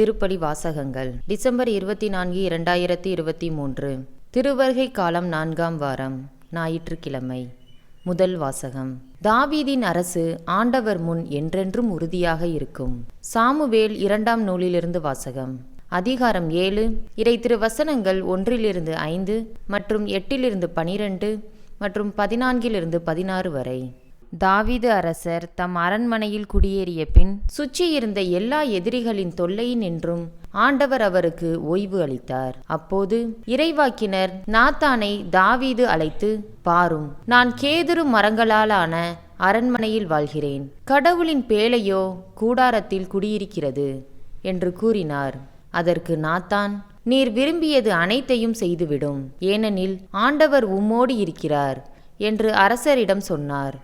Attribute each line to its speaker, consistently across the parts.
Speaker 1: திருப்பலி வாசகங்கள். டிசம்பர் இருபத்தி நான்கு இரண்டாயிரத்தி இருபத்தி மூன்று. திருவருகை காலம் நான்காம் வாரம் ஞாயிற்றுக்கிழமை. முதல் வாசகம். தாவீதின் அரசு ஆண்டவர் முன் என்றென்றும் உறுதியாக இருக்கும். சாமுவேல் இரண்டாம் நூலிலிருந்து வாசகம். அதிகாரம் ஏழு. இறை திருவசனங்கள் ஒன்றிலிருந்து ஐந்து மற்றும் எட்டிலிருந்து பனிரெண்டு மற்றும் பதினான்கிலிருந்து பதினாறு வரை. தாவீது அரசர் தம் அரண்மனையில் குடியேறிய பின் சுற்றியிருந்த எல்லா எதிரிகளின் தொல்லையினின்றும் ஆண்டவர் அவருக்கு ஓய்வு அளித்தார். அப்போது இறைவாக்கினர் நாத்தானை தாவீது அழைத்து பாரும் நான் கேதுரு மரங்களாலான அரண்மனையில் வாழ்கிறேன். கடவுளின் பேழையோ கூடாரத்தில் குடியிருக்கிறது என்று கூறினார். அதற்கு நாத்தான் நீர் விரும்பியது அனைத்தையும் செய்துவிடும். ஏனெனில் ஆண்டவர் உம்மோடு இருக்கிறார் என்று அரசரிடம் சொன்னார்.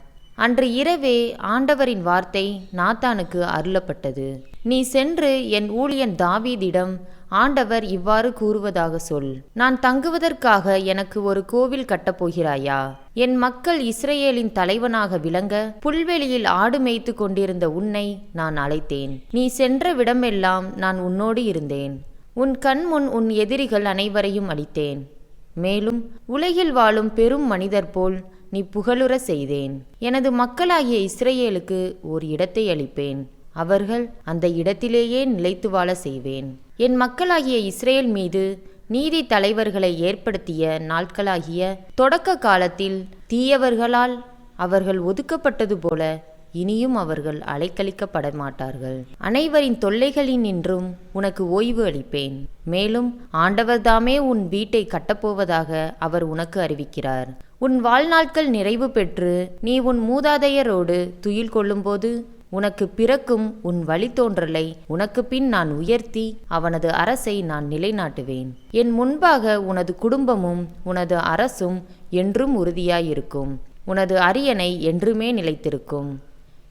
Speaker 1: அன்று இரவே ஆண்டவரின் வார்த்தை நாத்தானுக்கு அருளப்பட்டது. நீ சென்று என் ஊழியன் தாவீதிடம் ஆண்டவர் இவ்வாறு கூறுவதாக சொல். நான் தங்குவதற்காக எனக்கு ஒரு கோவில் கட்டப்போகிறாயா என் மக்கள் இஸ்ரேலின் தலைவனாக விளங்க புல்வெளியில் ஆடு மேய்த்து கொண்டிருந்த உன்னை நான் அழைத்தேன். நீ சென்ற விடமெல்லாம் நான் உன்னோடு இருந்தேன். உன் கண்முன் உன் எதிரிகள் அனைவரையும் அளித்தேன் மேலும் உலகில் வாழும் பெரும் மனிதர் போல் நீ புகழுற செய்தேன். எனது மக்களாகிய இஸ்ரேலுக்கு ஓர் இடத்தை அளிப்பேன். அவர்கள் அந்த இடத்திலேயே நிலைத்து வாழ செய்வேன். என் மக்களாகிய இஸ்ரேல் மீது நீதி தலைவர்களை ஏற்படுத்திய நாட்களாகிய தொடக்க காலத்தில் தீயவர்களால் அவர்கள் ஒதுக்கப்பட்டது போல இனியும் அவர்கள் அலைக்கழிக்கப்பட மாட்டார்கள் அனைவரின் தொல்லைகளினின்றும் உனக்கு ஓய்வு அளிப்பேன். மேலும் ஆண்டவர்தாமே உன் வீட்டை கட்டப்போவதாக அவர் உனக்கு அறிவிக்கிறார். உன் வாழ்நாட்கள் நிறைவு பெற்று நீ உன் மூதாதையரோடு துயில் கொள்ளும்போது உனக்கு பிறக்கும் உன் வழித்தோன்றலை உனக்கு பின் நான் உயர்த்தி அவனது அரசை நான் நிலைநாட்டுவேன். என் முன்பாக உனது குடும்பமும் உனது அரசும் என்றும் உறுதியாயிருக்கும். உனது அரியணை என்றுமே நிலைத்திருக்கும்.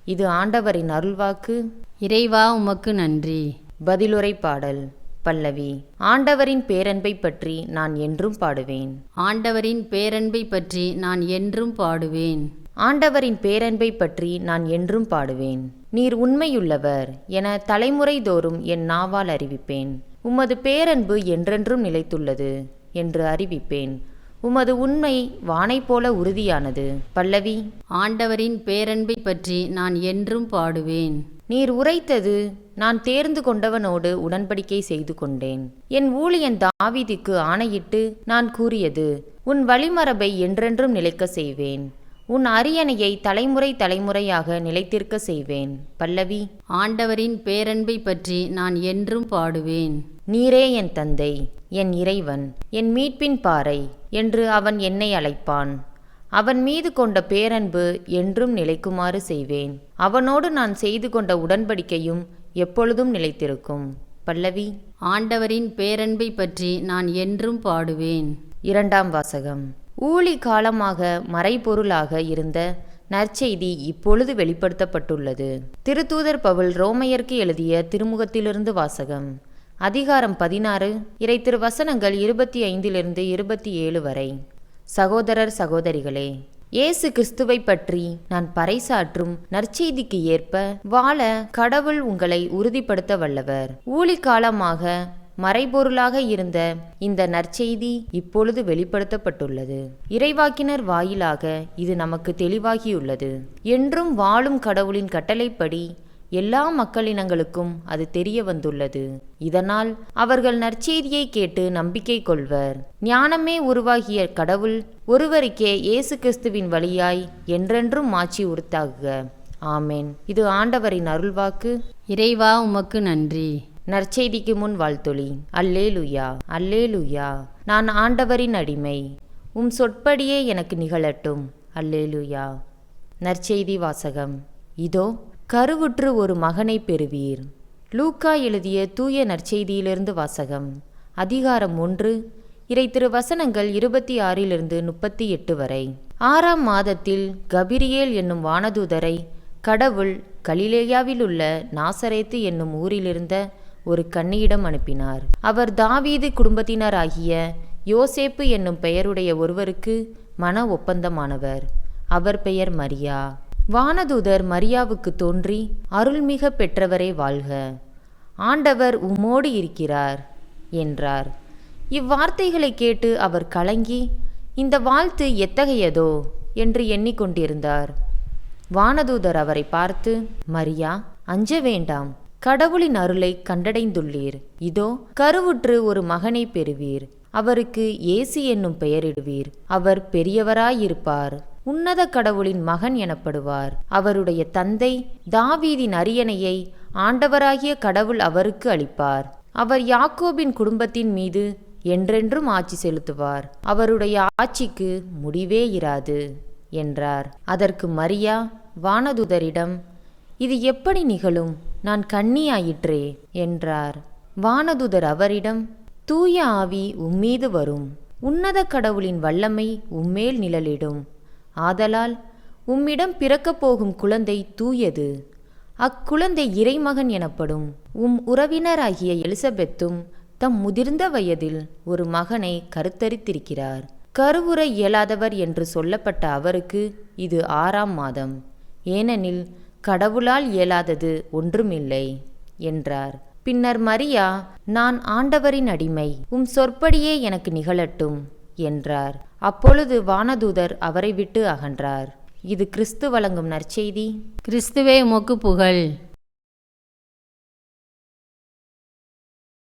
Speaker 1: இது ஆண்டவரின் அருள்வாக்கு.
Speaker 2: இறைவா உமக்கு நன்றி.
Speaker 1: பதிலுரை பாடல் பல்லவி. ஆண்டவரின் பேரன்பை பற்றி நான் என்றும் பாடுவேன்.
Speaker 2: ஆண்டவரின் பேரன்பை பற்றி நான் என்றும் பாடுவேன்.
Speaker 1: ஆண்டவரின் பேரன்பை பற்றி நான் என்றும் பாடுவேன். நீர் உண்மையுள்ளவர் என தலைமுறை தோறும் என் நாவால் அறிவிப்பேன். உமது பேரன்பு என்றென்றும் நிலைத்துள்ளது என்று அறிவிப்பேன். உமது உண்மை வானை போல உறுதியானது. பல்லவி
Speaker 2: ஆண்டவரின் பேரன்பை பற்றி நான் என்றும் பாடுவேன்.
Speaker 1: நீர் உரைத்தது நான் தேர்ந்து கொண்டவனோடு உடன்படிக்கை செய்து கொண்டேன். என் ஊழியன் தாவீதுக்கு ஆணையிட்டு நான் கூறியது உன் வழிமரபை என்றென்றும் நிலைக்க செய்வேன். உன் அரியணையை தலைமுறை தலைமுறையாக நிலைத்திருக்க செய்வேன். பல்லவி
Speaker 2: ஆண்டவரின் பேரன்பை பற்றி நான் என்றும் பாடுவேன்.
Speaker 1: நீரே என் தந்தை என் இறைவன் என் மீட்பின் பாறை என்று அவன் என்னை அழைப்பான். அவன் மீது கொண்ட பேரன்பு என்றும் நிலைக்குமாறு செய்வேன். அவனோடு நான் செய்து கொண்ட உடன்படிக்கையும் எப்பொழுதும் நிலைத்திருக்கும். பல்லவி
Speaker 2: ஆண்டவரின் பேரன்பை பற்றி நான் என்றும் பாடுவேன்.
Speaker 1: இரண்டாம் வாசகம். ஊழி காலமாக மறைபொருளாக இருந்த நற்செய்தி இப்பொழுது வெளிப்படுத்தப்பட்டுள்ளது. திருத்தூதர் பவுல் ரோமையர்க்கு எழுதிய திருமுகத்திலிருந்து வாசகம். அதிகாரம் பதினாறு இறை திருவசனங்கள் இருபத்தி ஐந்திலிருந்து இருபத்தி ஏழு வரை. சகோதரர் சகோதரிகளே இயேசு கிறிஸ்துவை பற்றி நான் பறைசாற்றும் நற்செய்திக்கு ஏற்ப வாழ கடவுள் உங்களை உறுதிப்படுத்த வல்லவர். ஊழிக்காலமாக மறைபொருளாக இருந்த இந்த நற்செய்தி இப்பொழுது வெளிப்படுத்தப்பட்டுள்ளது. இறைவாக்கினர் வாயிலாக இது நமக்கு தெளிவாகியுள்ளது. என்றும் வாழும் கடவுளின் கட்டளைப்படி எல்லா மக்களினங்களுக்கும் அது தெரிய வந்துள்ளது இதனால் அவர்கள் நற்செய்தியை கேட்டு நம்பிக்கை கொள்வர். ஞானமே உருவாகிய கடவுள் ஒருவருக்கே இயேசு கிறிஸ்துவின் வழியாய் என்றென்றும் மாட்சி உறுத்தாகுக. ஆமேன். இது ஆண்டவரின் அருள்வாக்கு.
Speaker 2: இறைவா உமக்கு நன்றி.
Speaker 1: நற்செய்திக்கு முன் வாழ்த்தொளி. அல்லேலுயா அல்லேலுயா. நான் ஆண்டவரின் அடிமை. உம் சொற்படியே எனக்கு நிகழட்டும். அல்லேலுயா. நற்செய்தி வாசகம். இதோ கருவுற்று ஒரு மகனை பெறுவீர். லூக்கா எழுதிய தூய நற்செய்தியிலிருந்து வாசகம். அதிகாரம் ஒன்று. இறை திருவசனங்கள் இருபத்தி ஆறிலிருந்து முப்பத்தி எட்டு வரை. ஆறாம் மாதத்தில் கபிரியேல் என்னும் வானதூதரை கடவுள் கலிலேயாவிலுள்ள நாசரேத்து என்னும் ஊரிலிருந்த ஒரு கன்னியிடம் அனுப்பினார். அவர் தாவீது குடும்பத்தினராகிய யோசேப்பு என்னும் பெயருடைய ஒருவருக்கு மன ஒப்பந்தமானவர். அவர் பெயர் மரியா. வானதூதர் மரியாவுக்கு தோன்றி அருள்மிக பெற்றவரே வாழ்க. ஆண்டவர் உம்மோடு இருக்கிறார் என்றார். இவ்வார்த்தைகளை கேட்டு அவர் கலங்கி இந்த வாழ்த்து எத்தகையதோ? என்று எண்ணிக்கொண்டிருந்தார். வானதூதர் அவரை பார்த்து மரியா அஞ்ச வேண்டாம். கடவுளின் அருளை கண்டடைந்துள்ளீர். இதோ கருவுற்று ஒரு மகனை பெறுவீர். அவருக்கு ஏசி என்னும் பெயரிடுவீர். அவர் பெரியவராயிருப்பார். உன்னத கடவுளின் மகன் எனப்படுவார். அவருடைய தந்தை தாவீதின் அரியணையை ஆண்டவராகிய கடவுள் அவருக்கு அளிப்பார். அவர் யாக்கோபின் குடும்பத்தின் மீது என்றென்றும் ஆட்சி செலுத்துவார். அவருடைய ஆட்சிக்கு முடிவே இராது என்றார். அதற்கு மரியா வானதுதரிடம் இது எப்படி நிகழும்? நான் கண்ணியாயிற்றே என்றார். வானதுதர் அவரிடம் தூய ஆவி உம்மீது வரும். உன்னத கடவுளின் வல்லமை உம்மேல் நிழலிடும். ஆதலால் உம்மிடம் பிறக்கப் போகும் குழந்தை தூயது. அக்குழந்தை இறைமகன் எனப்படும் உம் உறவினராகிய எலிசபெத்தும் தம் முதிர்ந்த வயதில் ஒரு மகனை கருத்தரித்திருக்கிறார். கருவுற இயலாதவர் என்று சொல்லப்பட்ட அவருக்கு இது ஆறாம் மாதம். ஏனெனில் கடவுளால் இயலாதது ஒன்றுமில்லை என்றார். பின்னர் மரியா நான் ஆண்டவரின் அடிமை உம் சொற்படியே எனக்கு நிகழட்டும் என்றார். அப்பொழுது வானதூதர் அவரை விட்டு அகன்றார். இது கிறிஸ்து வழங்கும் நற்செய்தி.
Speaker 2: கிறிஸ்துவே உமக்கு புகழ்.